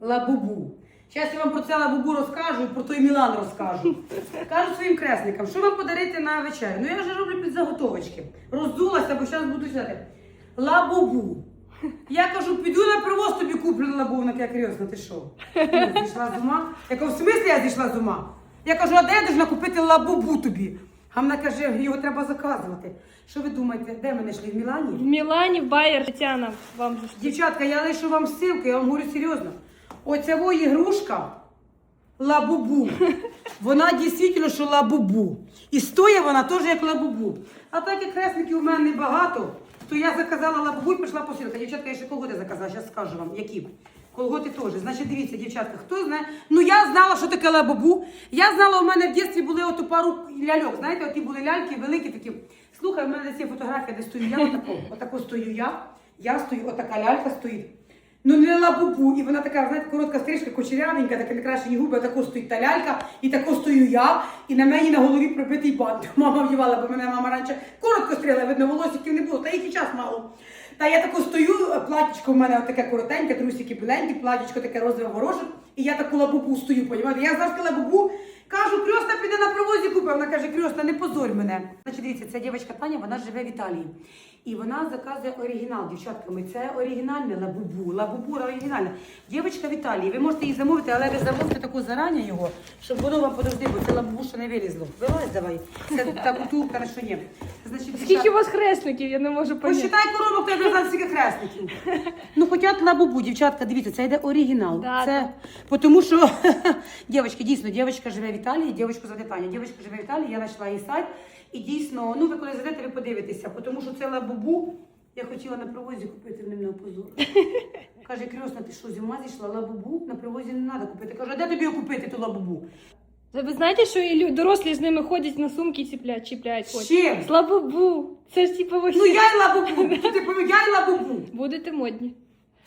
лабубу. Зараз я вам про це лабубу розкажу, і про той Мілан розкажу. Кажу своїм кресникам, що вам подарити на вечерю? Ну я вже роблю під заготовочки. Роздулася, бо зараз буду сідати. Лабубу. Я кажу, піду на привоз тобі куплю на вона каже, ти що? Ну, зійшла з ума. Я кажу, в смислі я зійшла з ума? Я кажу, а де я должна купити лабубу тобі? А вона каже, його треба заказувати. Що ви думаєте, де ми знайшли в Мілані? В Мілані Байер Тетяна вам ж Дівчатка, я лишу вам ссылку, я вам говорю серйозно. Оця во ігрушка лабубу. Вона дійсно, що лабубу. І стоїть вона теж як лабубу. А так як кресників у мене небагато, то я заказала лабубу і пішла посилка. Дівчатка, я ще колготи заказала, зараз скажу вам, які. Колготи теж. Значить, дивіться, дівчатка, хто знає. Ну я знала, що таке лабубу. Я знала, у мене в дитинстві були оту пару ляльок. Знаєте, оті були ляльки великі такі. Слухай, у мене десь є фотографія, де стою я отако. Отако стою я. Я стою, отака лялька стоїть. Ну не лабубу, і вона така, знаєте, коротка стрижка, кучерявенька, така некрашені губи, тако стоїть та лялька, і тако стою я, і на мені на голові прибитий бант. Мама вдівала, бо мене мама раніше коротко стріла, видно, волосиків не було, та їх і час мало. Та я тако стою, платічко в мене таке коротеньке, трусики біленькі, платічко таке розове горошок, і я таку лабубу стою, понімаєте? Я завжди лабубу, кажу, крьоста піде на провозі купи. Вона каже, крьосна, не позорь мене. Значить, дивіться, ця дівчинка Таня, вона живе в Італії. І вона заказує оригінал, дівчатками. Це оригінальне лабубу, лабубу оригінальне. Дівчинка в Італії, ви можете її замовити, але ви замовте таку зарані його, щоб воно вам подожди, бо це лабубу ще не вилізло. Вилазь давай. Це та бутулка на що є. Значить, Скільки у вас хресників, я не можу поняти. Посчитай коробок, то я знаю, скільки хресників. Ну, хочуть лабубу, дівчатка, дивіться, це йде оригінал. Да, це, тому що, дівчатка, дійсно, дівчатка живе в Італії, дівчатка звати Таня, дівчатка живе в Італії, я знайшла її сайт. І дійсно, ну ви коли зайдете, ви подивитеся, тому що це лабубу, я хотіла на привозі купити ним на позор. Каже, Крьосна, ти що, з ума зійшла? Лабубу на привозі не треба купити. Кажу, а де тобі купити, ту лабубу? Ви знаєте, що і лю- дорослі з ними ходять на сумки чіпляють, чіпляють З ходять. чим? Слабобу. Це ж типу Ну я й лабубу, ти помі- я й лабубу. будете модні.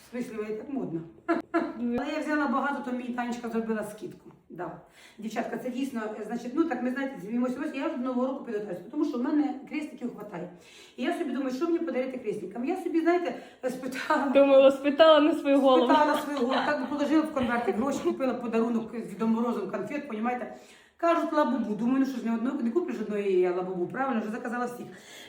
В смислі, ви так модно. Але я взяла багато, то мені Танечка зробила скидку. Да. Дівчатка, це дійсно, е, значить, ну так ми знаєте, зміємося ось, я до нового року підготуюся, тому що в мене крестиків хватає. І я собі думаю, що мені подарити крестникам. Я собі, знаєте, спитала. Думала, спитала на свою голову. Спитала на свою голову, так би положила в конверти гроші, купила подарунок з Дідом Морозом конфет, понімаєте? Кажуть лабубу. Думаю, ну що ж не одного не куплю ж одної лабубу, правильно, вже заказала всіх.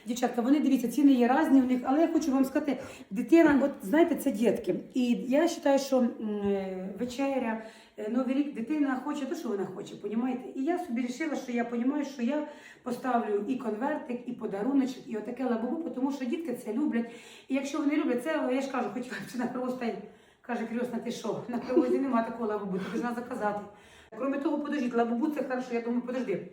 Дівчатка, вони дивіться, ціни є різні в них, але я хочу вам сказати, дитина, от знаєте, це дітки. І я вважаю, що е, вечеря, е, Новий рік дитина хоче те, що вона хоче, понімаєте? І я собі вирішила, що я розумію, що я поставлю і конвертик, і подаруночок, і отаке лабубу, тому що дітки це люблять. І якщо вони люблять це, я ж кажу, хоч на просто каже, Крьосна, ти що? На привозі нема такого лабубу, ти должна заказати. Кроме того, подождіть, лабубу це хорошо, я думаю, подожди.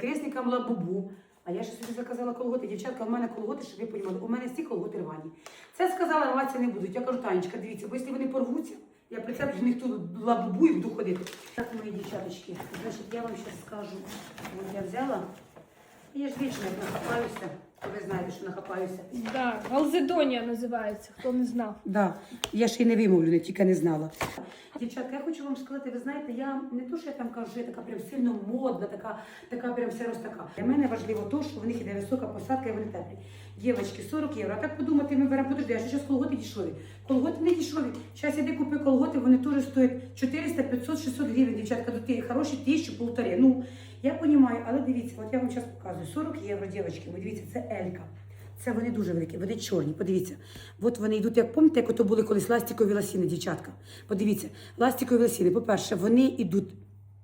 Кресникам лабубу. А я ще собі заказала колготи. Дівчатка, у мене колготи, щоб ви розуміли, у мене всі колготи рвані. Це сказала, рватися не будуть. Я кажу, Танечка, дивіться, бо якщо вони порвуться, я прицеплю в них ту лабубу і буду ходити. Так, мої дівчаточки, значить, я вам зараз скажу. От я взяла. Я ж вічно як нахапаюся. Ви знаєте, що нахапаюся. Да, Галзедонія називається, хто не знав. Да, я ще й не вимовлю, не тільки не знала. Дівчатка, я хочу вам сказати, ви знаєте, я не то, що я там кажу, я така прям сильно модна, така, така прям вся така. Для мене важливо то, що в них іде висока посадка і вони теплі. Дівчатки, 40 євро. А так подумати, ми беремо, подожди, а що зараз колготи дешеві? Колготи не дешеві. Зараз іди купи колготи, вони теж стоять 400, 500, 600 гривень, дівчатка, до тих хороші тисячу, полтори. Ну, я розумію, але дивіться, от я вам зараз показую. 40 євро, дівчатки, ви дивіться, це Елька. Це вони дуже великі, вони чорні. Подивіться. От вони йдуть, як пам'ятаєте, як ото були колись ластикові ласіни, дівчатка. Подивіться, ластикові ласіни. По-перше, вони йдуть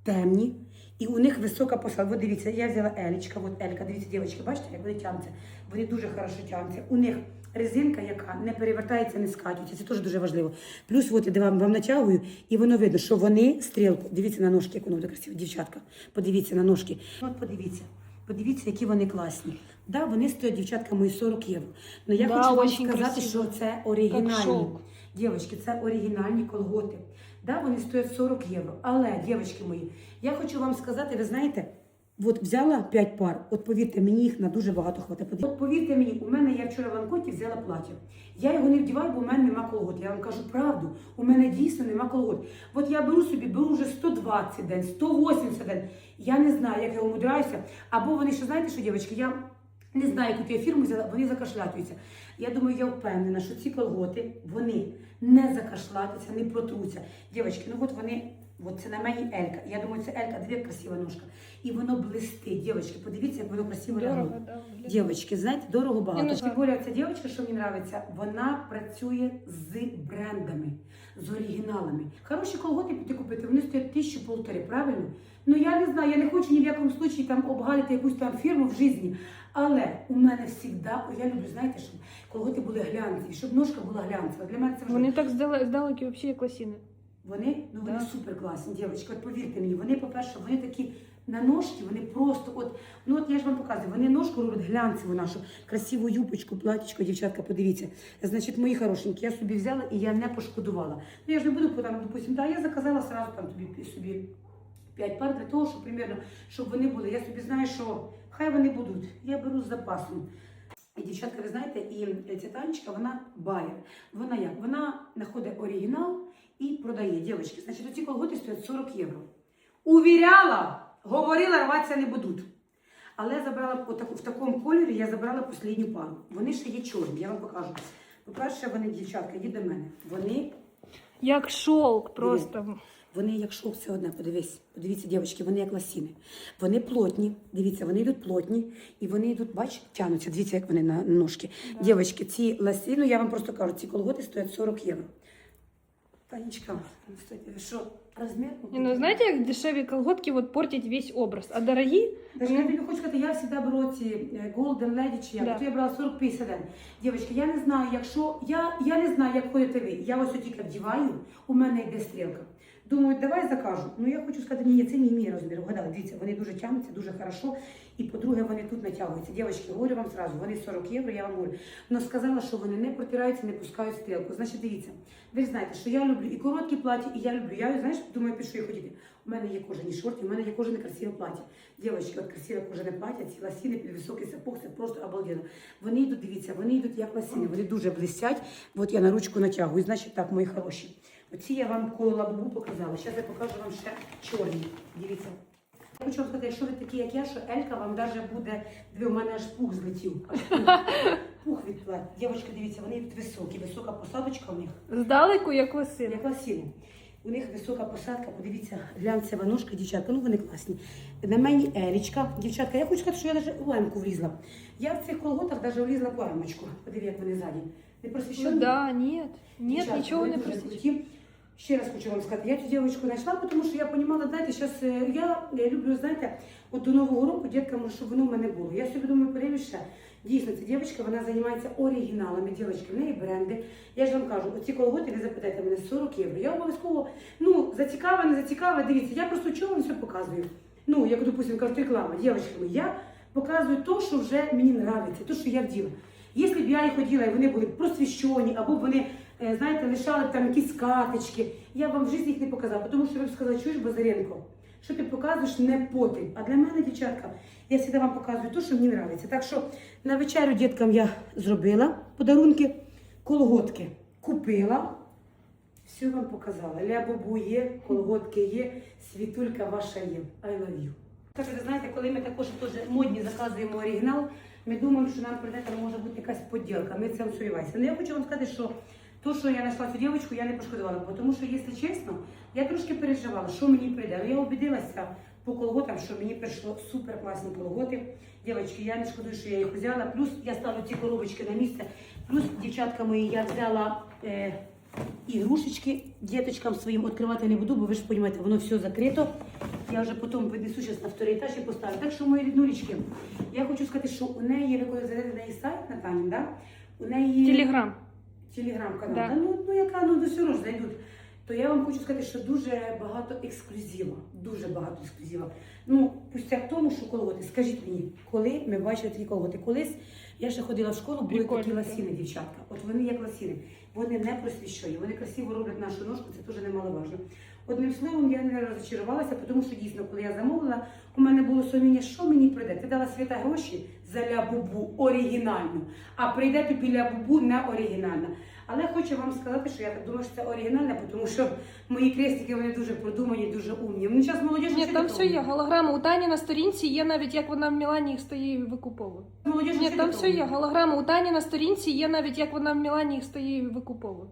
темні, і у них висока посадка. От дивіться, я взяла Елічка, от Елька, дивіться, дівчатки, бачите, як вони тягнуться. Вони дуже хорошо тягнуться. У них резинка, яка не перевертається, не скатується. Це теж дуже важливо. Плюс, от я вам, вам натягую, і воно видно, що вони стрілку. Дивіться на ножки, як воно буде красиво, дівчатка. Подивіться на ножки. От подивіться. Подивіться, які вони класні. Да, вони стоять, дівчатка, мої 40 євро. Но я Да, хочу вам сказати, красиво. що це оригінальні. Дівчатки, це оригінальні колготи. Да, вони стоять 40 євро. Але, дівчатки мої, я хочу вам сказати, ви знаєте, от взяла 5 пар, от повірте, мені їх на дуже багато хватить. От повірте мені, у мене я вчора в Анкоті взяла плаття. Я його не вдіваю, бо у мене нема колгот. Я вам кажу правду, у мене дійсно нема колгот. От я беру собі, беру вже 120 день, 180 день. Я не знаю, як я умудряюся. Або вони ще знаєте, що, дівчатки, я Не знаю, яку я фірму взяла, вони закашлятуються. Я думаю, я впевнена, що ці колготи вони не закашлятуються, не протруться. Дівчатки, ну от вони, от це на мені Елька. Я думаю, це Елька, як красива ножка. І воно блистить. Дівчатки, подивіться, як воно красиво лягло. Дівчатки, знаєте, дорого багато. Ну, Тим більше ця дівчинка, що мені подобається, вона працює з брендами, з оригіналами. Хороші колготи піти купити, вони стоять тисячу полтори, правильно? Ну я не знаю, я не хочу ні в якому случаї там обгалити якусь там фірму в житті. Але у мене завжди, я люблю, знаєте, щоб колготи були глянцеві, щоб ножка була глянцева. Для мене це важливо. Вони так здалеки взагалі як лосіни. Вони, ну вони Да. супер класні, дівчатки. От повірте мені, вони, по-перше, вони такі на ножки, вони просто, от, ну от я ж вам показую, вони ножку роблять глянцеву нашу, красиву юбочку, платічко, дівчатка, подивіться. Значить, мої хорошенькі, я собі взяла і я не пошкодувала. Ну я ж не буду там, допустим, да, я заказала сразу там тобі собі п'ять пар для того, щоб примерно, щоб вони були. Я собі знаю, що хай вони будуть. Я беру з запасом. І дівчатка, ви знаєте, і ця танечка, вона байер. Вона як? Вона знаходить оригінал і продає. Дівчатки, значить, оці колготи стоять 40 євро. Увіряла, говорила, рватися не будуть. Але забрала в такому кольорі, я забрала останню пару. Вони ще є чорні, я вам покажу. По-перше, вони, дівчатка, йдіть до мене. Вони Як шелк просто. вони як шовк, це одне, подивись. Подивіться, дівчатки, вони як ласіни. Вони плотні. Дивіться, вони йдуть плотні. І вони йдуть, бач, тянуться. Дивіться, як вони на ножки. Дівчатки, ці ласіни, я вам просто кажу, ці колготи стоять 40 євро. Танечка, кстати, что размер? Не, ну знаете, как дешевые колготки вот портить весь образ, а дорогие? Даже я тебе хочу сказати, я всегда беру ці е, Golden Lady чи як, Да. то я брала 40-51. Дівчатки, я не знаю, якщо, я, я не знаю, як ходите ви. Я ось тільки вдіваю, у мене йде стрілка. Думаю, давай закажу. Ну я хочу сказати, ні, це не мій розмір. Вгадали, дивіться, вони дуже тягнуться, дуже хорошо. І по-друге, вони тут натягуються. Дівчатки, говорю вам зразу, вони 40 євро, я вам говорю. Но сказала, що вони не протираються, не пускають стрілку. Значить, дивіться, ви знаєте, що я люблю і короткі платі, і я люблю. Я, знаєш, думаю, під що я. У мене є кожані шорти, у мене є кожане красиве плаття. Дівчатки, от красиве кожане плаття, ці ласіни під високий сапог, це просто обалденно. Вони йдуть, дивіться, вони йдуть як ласіни, вони дуже блистять. От я на ручку натягую. Значить, так, мої хороші. Оці я вам коло лабубу показала. Зараз я покажу вам ще чорні. Дивіться. Я хочу вам сказати, якщо ви такі, як я, що Елька вам навіть буде, диви, у мене аж пух злетів. Аж пух, пух від плат. Дівчатки, дивіться, вони високі, висока посадочка у них. Здалеку, як лосини. Як ласіни. У них висока посадка, подивіться, глянцева ножка, дівчатка, ну вони класні. На мені Елічка. Дівчатка, я хочу сказати, що я навіть у лемку влізла. Я в цих колготах навіть влізла по армочку. Подиви, як вони ззаді. Не просвіщені? Ну да, нет. Нет, Дівчатка, нічого вони не дуже круті. Ще раз хочу вам сказати, я цю дівчинку знайшла, тому що я розуміла, знаєте, зараз я, я люблю, знаєте, от до Нового року діткам, щоб воно в мене було. Я собі думаю, подивлюся, дійсно, ця дівчинка, вона займається оригіналами, дівчатки, в неї бренди. Я ж вам кажу, оці колготи, ви запитаєте мене 40 євро. Я обов'язково, ну, зацікава, не зацікава, дивіться, я просто чого вам все показую. Ну, як, допустим, кажуть, реклама, дівчатками, я показую те, що вже мені подобається, те, що я вділа. Якщо б я їх ходила, і вони були просвіщені, або вони, е, знаєте, лишали там якісь каточки, я вам в житті їх не показала, тому що ви б сказали, чуєш, Базаренко, що ти показуєш не потім. А для мене, дівчатка, я завжди вам показую те, що мені подобається. Так що на вечерю діткам я зробила подарунки, колготки купила. Все вам показала. Ля-бубу є, колготки є, світулька ваша є. I love you. Так, ви знаєте, коли ми також теж модні заказуємо оригінал, ми думаємо, що нам прийде може бути якась поділка. Ми цим сумніваємося. Але я хочу вам сказати, що то, що я знайшла цю дівчинку, я не пошкодувала. Тому що, якщо чесно, я трошки переживала, що мені прийде. Але я убедилася по колготам, що мені прийшло супер класні колготи. Дівчатки, я не шкодую, що я їх взяла. Плюс я ставлю ці коробочки на місце. Плюс, дівчатка мої, я взяла. Е, ігрушечки діточкам своїм відкривати не буду, бо ви ж розумієте, воно все закрито. Я вже потім віднесу зараз на вторий етаж і поставлю. Так що, мої ріднулечки, я хочу сказати, що у неї, ви коли зайдете на сайт на да? у неї Телеграм. Телеграм-канал, Да. ну, ну яка, ну до все одно ж зайдуть. То я вам хочу сказати, що дуже багато ексклюзива, дуже багато ексклюзива. Ну, пустяк в тому, що колготи. Скажіть мені, коли ми бачили такі колготи? Колись я ще ходила в школу, були Прикольно, такі ласіни, дівчатка. От вони як ласіни. Вони не просвіщені, вони красиво роблять нашу ножку, це теж немаловажно. Одним словом, я не розчарувалася, тому що дійсно, коли я замовила, у мене було сумніння, що мені прийде. Ти дала свята гроші за лябубу оригінальну, а прийде тобі лябубу не оригінальна. Але хочу вам сказати, що я так думаю, що це оригінальне, тому що мої крестики вони дуже продумані, дуже умні. Вони зараз молодіж Ні, там все є. Голограма. У Тані на сторінці є навіть як вона в Мілані їх і викуповує. Молодіж Ні, там все є. Голограма. У Тані на сторінці є навіть як вона в Мілані їх стоїть і викуповує.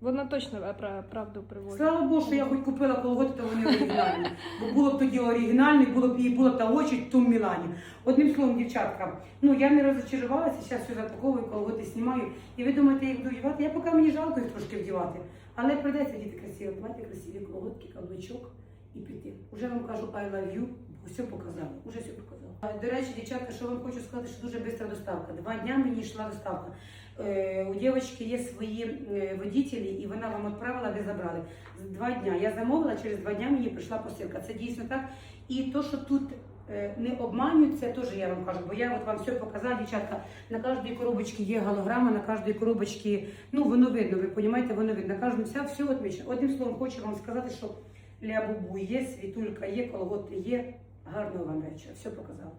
Вона точно е, пра- правду приводить. Слава Богу, що я хоч купила колготи, то вони оригінальні. Бо було б тоді оригінальні, було б і було та очі в Мілані. Одним словом, дівчатка, ну я не розочарувалася, зараз все запаковую, колготи знімаю. І ви думаєте, я їх буду вдівати? Я поки мені жалко їх трошки вдівати. Але прийдеться діти красиво, давайте красиві колготки, каблучок і піти. Уже вам кажу I love you, все показала, уже все показала. До речі, дівчатка, що вам хочу сказати, що дуже швидка доставка. Два дня мені йшла доставка. Е, у дівчинки є свої е, водителі, і вона вам відправила, ви забрали. Два дня. Я замовила, через два дня мені прийшла посилка. Це дійсно так. І то, що тут е, не обманюють, це теж я вам кажу, бо я от вам все показала, дівчатка. На кожній коробочці є голограма, на кожній коробочці, ну воно видно, ви розумієте, воно видно. На кожному все, все відмічено. Одним словом, хочу вам сказати, що ля-бубу є, світулька є, колготи є. Гарного вам вечора. Все показала.